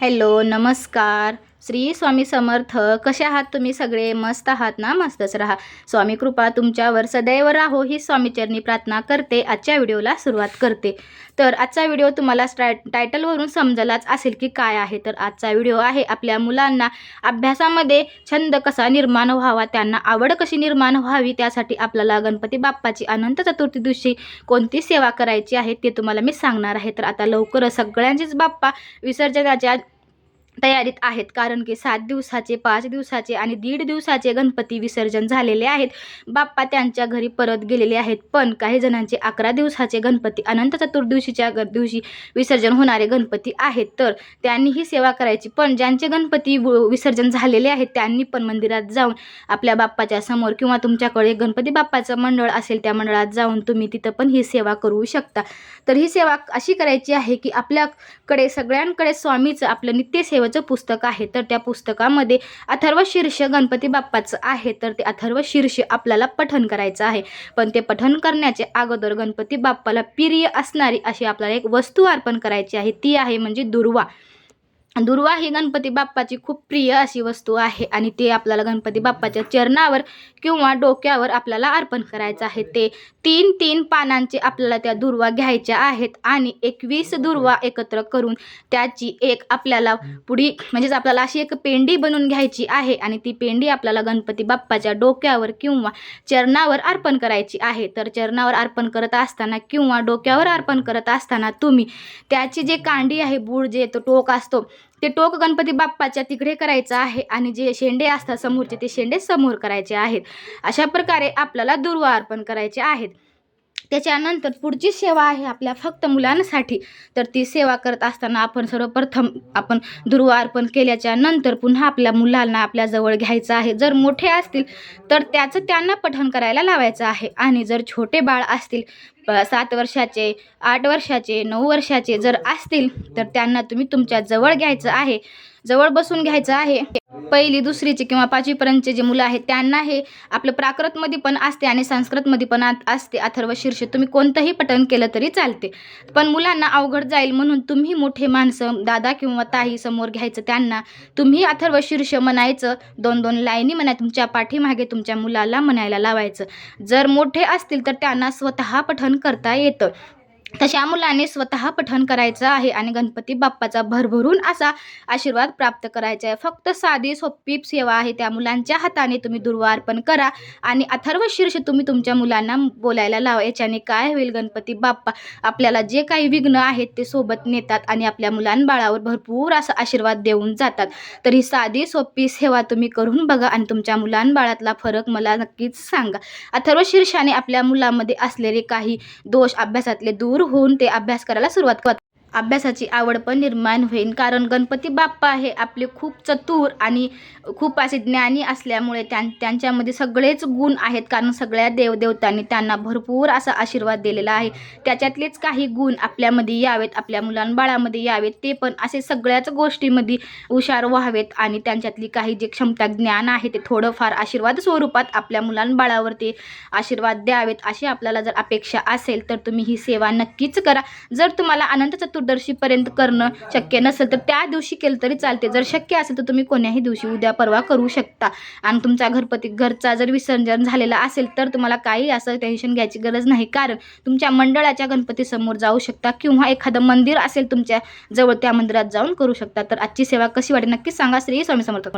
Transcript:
Hello नमस्कार. श्री स्वामी समर्थ कसे आहात तुम्ही सगळे? मस्त आहात ना? मस्तच राहा. स्वामी कृपा तुमच्यावर सदैव राहो ही स्वामीचरणी प्रार्थना करते आजच्या व्हिडिओला सुरुवात करते. तर आजचा व्हिडिओ तुम्हाला स्टाय टायटलवरून समजलाच असेल की काय आहे. तर आजचा व्हिडिओ आहे आपल्या मुलांना अभ्यासामध्ये छंद कसा निर्माण व्हावा त्यांना आवड कशी निर्माण व्हावी त्यासाठी आपल्याला गणपती बाप्पाची अनंत चतुर्थी दिवशी कोणती सेवा करायची आहे ते तुम्हाला मी सांगणार आहे. तर आता लवकरच सगळ्यांचीच बाप्पा विसर्जनाच्या तयारीत आहेत. कारण की सात दिवसाचे पाच दिवसाचे आणि दीड दिवसाचे गणपती विसर्जन झालेले आहेत. बाप्पा त्यांच्या घरी परत गेलेले आहेत. पण काही जणांचे अकरा दिवसाचे गणपती अनंत चतुर्दिवशीच्या दिवशी विसर्जन होणारे गणपती आहेत. तर त्यांनी ही सेवा करायची. पण ज्यांचे गणपती व- विसर्जन झालेले आहेत त्यांनी पण मंदिरात जाऊन आपल्या बाप्पाच्या समोर किंवा तुमच्याकडे गणपती बाप्पाचं मंडळ असेल त्या मंडळात जाऊन तुम्ही तिथं पण ही सेवा करू शकता. तर ही सेवा अशी करायची आहे की आपल्याकडे सगळ्यांकडे स्वामीचं आपलं नित्यसेवेचं पुस्तक आहे. तर त्या पुस्तकामध्ये अथर्व शीर्ष गणपती बाप्पाचं आहे. तर ते अथर्व शीर्ष आपल्याला पठन करायचं आहे. पण ते पठन करण्याचे अगोदर गणपती बाप्पाला प्रिय असणारी अशी आपल्याला एक वस्तू अर्पण करायची आहे. ती आहे म्हणजे दुर्वा. दुर्वा ही गणपती बाप्पाची खूप प्रिय अशी वस्तू आहे आणि ते आपल्याला गणपती बाप्पाच्या चरणावर किंवा डोक्यावर आपल्याला अर्पण करायचं आहे. ते तीन तीन पानांचे आपल्याला त्या दुर्वा घ्यायच्या आहेत आणि एकवीस दुर्वा एकत्र करून त्याची एक आपल्याला पुढी म्हणजेच आपल्याला अशी एक पेंडी बनवून घ्यायची आहे आणि ती पेंडी आपल्याला गणपती बाप्पाच्या डोक्यावर किंवा चरणावर अर्पण करायची आहे. तर चरणावर अर्पण करत असताना किंवा डोक्यावर अर्पण करत असताना तुम्ही त्याची जे कांडी आहे बूड जे तो टोक असतो ते टोक गणपती बाप्पाच्या तिकडे करायचं आहे आणि जे शेंडे असतात समोरचे ते शेंडे समोर करायचे आहेत. अशा प्रकारे आपल्याला दुर्वा अर्पण करायचे आहेत. त्याच्यानंतर पुढची सेवा आहे आपल्या फक्त मुलांसाठी. तर ती सेवा करत असताना आपण सर्वप्रथम आपण दुर्वा अर्पण केल्याच्यानंतर पुन्हा आपल्या मुलांना आपल्या जवळ घ्यायचं आहे. जर मोठे असतील तर त्याचं त्यांना पठण करायला लावायचं आहे. आणि जर छोटे बाळ असतील प- सात वर्षाचे आठ वर्षाचे नऊ वर्षाचे जर असतील तर त्यांना तुम्ही तुमच्या जवळ घ्यायचं आहे. जवळ बसून घ्यायचं आहे. पहिली दुसरीचे किंवा पाचवीपर्यंतचे जे मुलं आहेत त्यांना हे आपलं प्राकृतमध्ये पण असते आणि संस्कृतमध्ये पण असते अथर्व शीर्ष. तुम्ही कोणतंही पठण केलं तरी चालते. पण मुलांना अवघड जाईल म्हणून तुम्ही मोठे माणसं दादा किंवा ताई समोर घ्यायचं. त्यांना तुम्ही अथर्व शीर्ष म्हणायचं. दोन दोन लाईनी म्हणा तुमच्या पाठीमागे तुमच्या मुलाला म्हणायला लावायचं. जर मोठे असतील तर त्यांना स्वतः पठण करता येतं. तशा मुलाने स्वतः पठण करायचं आहे आणि गणपती बाप्पाचा भरभरून असा आशीर्वाद प्राप्त करायचा आहे. फक्त साधी सोपी सेवा आहे त्या मुलांच्या हाताने तुम्ही दुर्वा अर्पण करा आणि अथर्व शीर्ष तुम्ही तुमच्या मुलांना बोलायला लावा. याच्याने काय होईल गणपती बाप्पा? आपल्याला जे काही विघ्न आहेत ते सोबत नेतात आणि आपल्या मुलांबाळावर भरपूर असा आशीर्वाद देऊन जातात. तर ही साधी सोपी सेवा तुम्ही करून बघा आणि तुमच्या मुलांबाळातला फरक मला नक्कीच सांगा. अथर्व शीर्षाने आपल्या मुलामध्ये असलेले काही दोष अभ्यासातले दूर होऊन ते अभ्यास करायला सुरुवात करतात. अभ्यासाची आवड पण निर्माण होईल कारण गणपती बाप्पा हे आपले खूप चतुर आणि खूप असे ज्ञानी असल्यामुळे त्यां त्यांच्यामध्ये सगळेच गुण आहेत. कारण सगळ्या देवदेवतांनी त्यांना भरपूर असा आशीर्वाद दिलेला आहे. त्याच्यातलेच काही गुण आपल्यामध्ये यावेत आपल्या मुलांबाळामध्ये यावेत. ते पण असे सगळ्याच गोष्टीमध्ये हुशार व्हावेत आणि त्यांच्यातली काही जे क्षमता ज्ञान आहे ते थोडंफार आशीर्वाद स्वरूपात आपल्या मुलांबाळावरती आशीर्वाद द्यावेत. अशी आपल्याला जर अपेक्षा असेल तर तुम्ही ही सेवा नक्कीच करा. जर तुम्हाला अनंत चतुर्दशीपर्यंत करणं शक्य नसेल तर त्या दिवशी केलं तरी चालते. जर शक्य असेल तर तुम्ही कोण्याही दिवशी उद्या परवा करू शकता. आणि तुमचा घरपती घरचा जर विसर्जन झालेला असेल तर तुम्हाला काही असं टेन्शन घ्यायची गरज नाही. कारण तुमच्या मंडळाच्या गणपतीसमोर जाऊ शकता किंवा एखादं मंदिर असेल तुमच्या जवळ त्या मंदिरात जाऊन करू शकता. तर आजची सेवा कशी वाटेल नक्कीच सांगा. श्री स्वामी समर्थ.